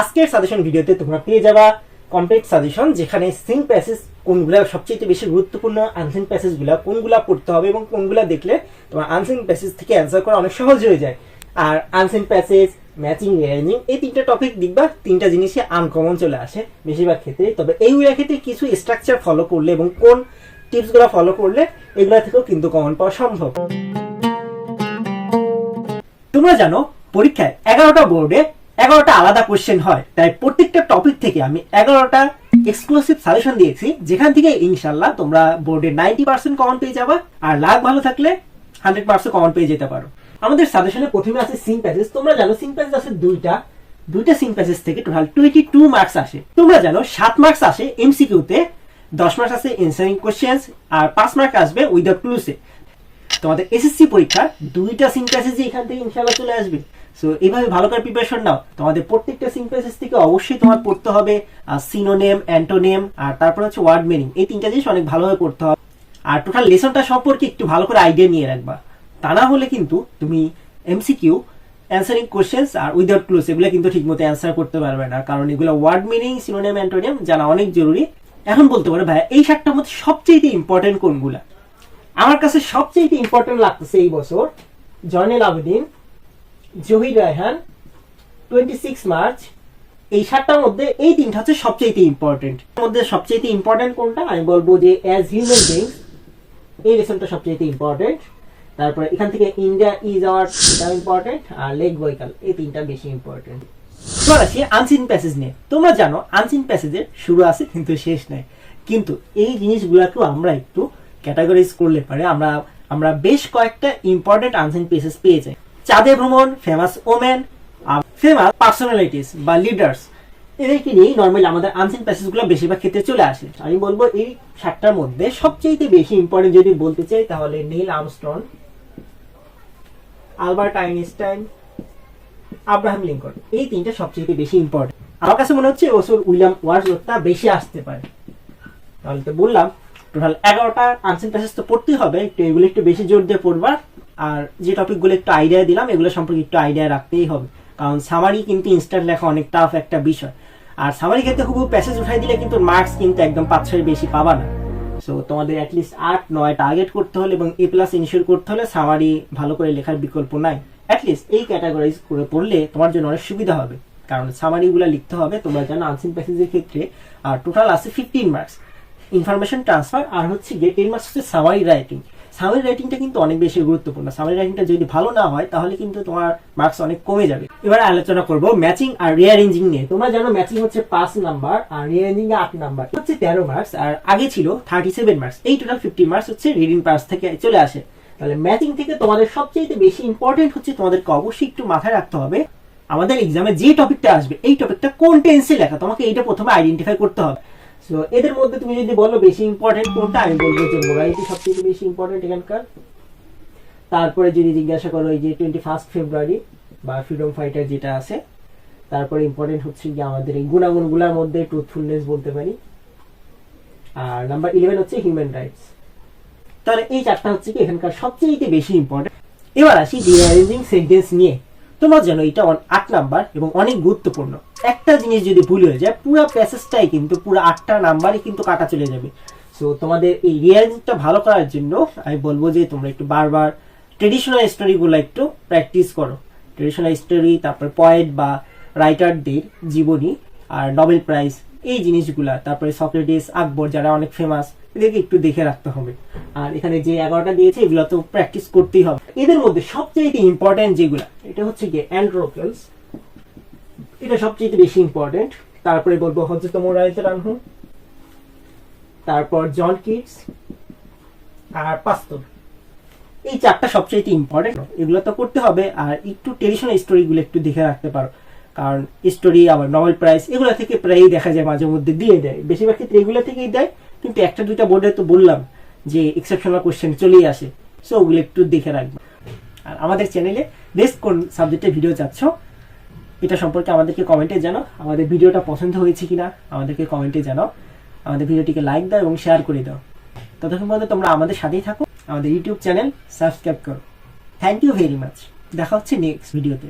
আজকের সাজেশন ভিডিওতে তোমরা পেয়ে যাবা কমপ্লিট সাজেশন যেখানে সিং প্যাসেজ কোনগুলা সবচেয়ে বেশি গুরুত্বপূর্ণ আনসিন প্যাসেজগুলো কোনগুলা পড়তে হবে এবং কোনগুলা দেখলে তোমার আনসিন প্যাসেজ থেকে অ্যান্সার করা অনেক সহজ হয়ে যায়। আর আনসিন প্যাসেজ ম্যাচিং রেঞ্জিং এই তিনটা টপিক দেখবা, তিনটা জিনিসই আনকমন চলে আসে বেশিরভাগ ক্ষেত্রে তবে এইগুলোর ক্ষেত্রে কিছু স্ট্রাকচার ফলো করলে এবং কোন টিপসগুলো ফলো করলে এগুলা থেকেও কিন্তু কমন পাওয়া সম্ভব। তোমরা জানো, পরীক্ষায় এগারোটা বোর্ডে এগারোটা আলাদা কোশ্চেন হয়। তাই প্রত্যেকটা টপিক থেকে আমি এগারোটা এক্সক্লুসিভ সাজেশন দিয়েছি। যেখান থেকে ইনশাল্লাহ তোমরা বোর্ডে নাইনটি পার্সেন্ট কমন পেয়ে যাবা। আর লাখ ভালো থাকলে হান্ড্রেড পার্সেন্ট কমন পেয়ে যেতে পারো। আমাদের সাজেশনে প্রথমে আছে সিং প্যাসেজ তোমরা জানো সিং প্যাসেজ আছে দুইটা। দুইটা সিম প্যাসেজ থেকে টোটাল টোয়েন্টি টু মার্কস আসে। তোমরা জানো সাত মার্কস আসে এমসিকিউতে দশ মার্কস আছে এনসারিং কোশ্চেন্স আর পাঁচ মার্ক আসবে উইদাউট ক্লুসে তোমাদের এসএসসি পরীক্ষা দুইটা সিম প্যাসেজই এখান থেকে ইনশাল্লাহ চলে আসবে। সো এইভাবে ভালো করে প্রিপারেশন নাও। তোমাদের প্রত্যেকটা সিং থেকে অবশ্যই তোমার পড়তে হবে সিনোনেম অ্যান্টোনেম আর তারপর হচ্ছে ওয়ার্ড মিনিং এই তিনটা জিনিস অনেক ভালোভাবে পড়তে হবে। আর টোটাল লেসনটা সম্পর্কে একটু ভালো করে আইডিয়া নিয়ে রাখবা। তা না হলে কিন্তু তুমি এমসিকিউ অ্যান্সারিং কোশ্চেন্স আর উইদাউট ক্লুজ এগুলো কিন্তু ঠিকমতো অ্যান্সার করতে পারবে না। কারণ এগুলো ওয়ার্ড মিনিং সিনোনেম অ্যান্টোনিয়াম জানা অনেক জরুরি। এখন বলতে পারো, ভাইয়া, এই সাতটার মধ্যে সবচেয়ে ইম্পর্টেন্ট কোনগুলা? আমার কাছে সবচেয়ে ইম্পর্টেন্ট লাগতেছে এই বছর Zainul Abedin Zahir Raihan twenty six March এই সাতটার মধ্যে এই তিনটা হচ্ছে সবচেয়ে ইম্পর্টেন্ট মধ্যে সবচেয়ে ইম্পর্টেন্ট কোনটা? আমি বলব যে অ্যাজ হিউম্যান বিংস এই লেসনটা সবচেয়ে ইম্পর্টেন্ট তারপরে এখান থেকে ইন্ডিয়া ইজ আওয়ার এটা ইম্পর্টেন্ট আর লেগ বৈকাল এই তিনটা বেশি ইম্পর্টেন্ট এবার আসি আনসিন প্যাসেজ নিয়ে। তোমরা জানো আনসিন প্যাসেজের শুরু আছে, কিন্তু শেষ নাই। কিন্তু এই জিনিসগুলোকেও আমরা একটু ক্যাটাগরাইজ করলে পারে। আমরা আমরা বেশ কয়েকটা ইম্পর্টেন্ট আনসিন প্যাসেজ পেয়ে যাই। চাঁদে ভ্রমণ ফেমাস ওমেন ফেমাস পার্সোনালিটিস বা লিডার্স এদেরকে নিয়েই নর্মালি আমাদের আনসিন প্যাসেজগুলো বেশিরভাগ ক্ষেত্রে চলে আসে। আমি বলব এই সাতটার মধ্যে সবচেয়ে বেশি ইম্পর্টেন্ট যদি বলতে চাই, তাহলে Neil Armstrong Albert Einstein, Abraham Lincoln. এই তিনটা সবচেয়ে বেশি ইম্পর্টেন্ট আমার কাছে মনে হচ্ছে ওসর উইলিয়াম ওয়ার্ডসওয়ার্থটা বেশি আসতে পারে। তাহলে তো বললাম টোটাল এগারোটা আনসেন প্যাসেজ তো পড়তেই হবে একটু এগুলো একটু বেশি জোর দিয়ে পড়বা। আর যে টপিকগুলো একটু আইডিয়া দিলাম, এগুলো সম্পর্কে একটু আইডিয়া রাখতেই হবে। কারণ সামারি কিন্তু ইনস্ট্যান্ট লেখা অনেক টাফ একটা বিষয়। আর সামারি ক্ষেত্রে খুব প্যাসেজ উঠাই দিলে কিন্তু মার্কস কিন্তু একদম পাঁচ ছয় বেশি পাবা না। সো তোমাদের অ্যাটলিস্ট আট, নয় টার্গেট করতে হলে এবং এ প্লাস ইনশিওর করতে হলে সামারি ভালো করে লেখার বিকল্প নাই। অ্যাটলিস্ট এই ক্যাটাগরাইজ করে পড়লে তোমার জন্য অনেক সুবিধা হবে। কারণ সামারিগুলো লিখতে হবে, তোমরা জানো আনসিন প্যাসেজের ক্ষেত্রে আর টোটাল আছে ফিফটিন মার্কস ইনফরমেশন ট্রান্সফার আর হচ্ছে যে টেন মার্কস হচ্ছে সামারি রাইটিং সামারি রাইটিংটা কিন্তু অনেক বেশি গুরুত্বপূর্ণ। সামারি রাইটিংটা যদি ভালো না হয়, তাহলে কিন্তু তোমার মার্কস অনেক কমে যাবে। এবার আলোচনা করব ম্যাচিং আর রিয়ারেঞ্জিং নিয়ে। তোমরা জানো ম্যাচিং হচ্ছে পাঁচ নাম্বার আর রিয়ারেঞ্জিং আট নাম্বার হচ্ছে তেরো মার্কস আর আগে ছিল থার্টি সেভেন মার্কস এই টোটাল ফিফটি মার্কস হচ্ছে রিডিং পার্স থেকে চলে আসে। তাহলে ম্যাচিং থেকে তোমাদের সবচেয়ে বেশি ইম্পর্টেন্ট হচ্ছে তোমাদেরকে অবশ্যই একটু মাথায় রাখতে হবে। আমাদের এক্সামে যে টপিকটা আসবে, এই টপিকটা কোন টেন্সে লেখা? তোমাকে এইটা প্রথমে আইডেন্টিফাই করতে হবে। সো এদের মধ্যে তুমি যদি বলো বেশি ইম্পর্টেন্ট কোনটা, আমি বলব যে মোরালিটি সবচেয়ে বেশি ইম্পর্টেন্ট এখানকার। তারপরে যদি জিজ্ঞাসা করো এই যে টোয়েন্টি ফার্স্ট ফেব্রুয়ারি বা ফ্রিডম ফাইটার যেটা আছে, তারপরে ইম্পর্টেন্ট হচ্ছে কি আমাদের এই গুণাগুণগুলোর মধ্যে ট্রুথফুলনেস বলতে পারি। আর নাম্বার ইলেভেন হচ্ছে হিউম্যান রাইটস তাহলে এই চারটা হচ্ছে কি এখানকার সবচেয়ে বেশি ইম্পর্টেন্ট এবার আসি রিঅ্যারেঞ্জিং সেন্টেন্স নিয়ে। তোমরা জানো এটা আট নাম্বার এবং অনেক গুরুত্বপূর্ণ। একটা জিনিস যদি ভুল হয়ে যায়, পুরো প্যাসেজটাই কিন্তু, পুরো আটটা নাম্বারই কিন্তু কাটা চলে যাবে। সো তোমাদের এই রিয়ারেঞ্জটা ভালো করার জন্য আমি বলব যে, তোমরা একটু বারবার ট্রেডিশনাল স্টোরিগুলো একটু প্র্যাকটিস করো। ট্রেডিশনাল স্টোরি তারপর পয়েট বা রাইটারদের জীবনী আর নোবেল প্রাইজ এই জিনিসগুলা, তারপরে সক্রেটিস আকবর যারা অনেক ফেমাস এদেরকে একটু দেখে রাখতে হবে। আর এখানে যে এগারোটা দিয়েছে, এগুলো তো প্র্যাকটিস করতেই হবে। এদের মধ্যে সবচেয়ে ইম্পর্টেন্ট যেগুলা, এটা হচ্ছে গিয়ে অ্যান্ড্রোকেলস এটা সবচেয়ে বেশি ইম্পর্টেন্ট তারপরে বলব হজরত মোরাইতে রানহু তারপর জন কিটস আর পাস্তর এই চারটা সবচেয়ে ইম্পর্টেন্ট এগুলো তো করতে হবে, আর একটু ট্রেডিশনাল স্টোরিগুলো একটু দেখে রাখতে পারো। কারণ স্টোরি আবার নোবেল প্রাইজ এগুলো থেকে প্রায়ই দেখা যায় মাঝে মধ্যে দিয়ে দেয়। বেশিরভাগ ক্ষেত্রে এগুলো থেকেই দেয়, কিন্তু একটা দুইটা বোর্ডে তো বললাম যে এক্সেপশনাল কোশ্চেন চলেই আসে। সো ওগুলো একটু দেখে রাখবে। আর আমাদের চ্যানেলে বেস্ট কোন সাবজেক্টে ভিডিও যাচ্ছ এটা সম্পর্কে আমাদেরকে কমেন্টে জানাও, আমাদের ভিডিওটা পছন্দ হয়েছে কিনা, আমাদেরকে কমেন্টে জানাও, আমাদের ভিডিওটিকে লাইক দাও এবং শেয়ার করে দাও। ততক্ষণ পর্যন্ত তোমরা আমাদের সাথেই থাকো, আমাদের ইউটিউব চ্যানেল সাবস্ক্রাইব করো। থ্যাংক ইউ ভেরি মাচ দেখা হচ্ছে নেক্সট ভিডিওতে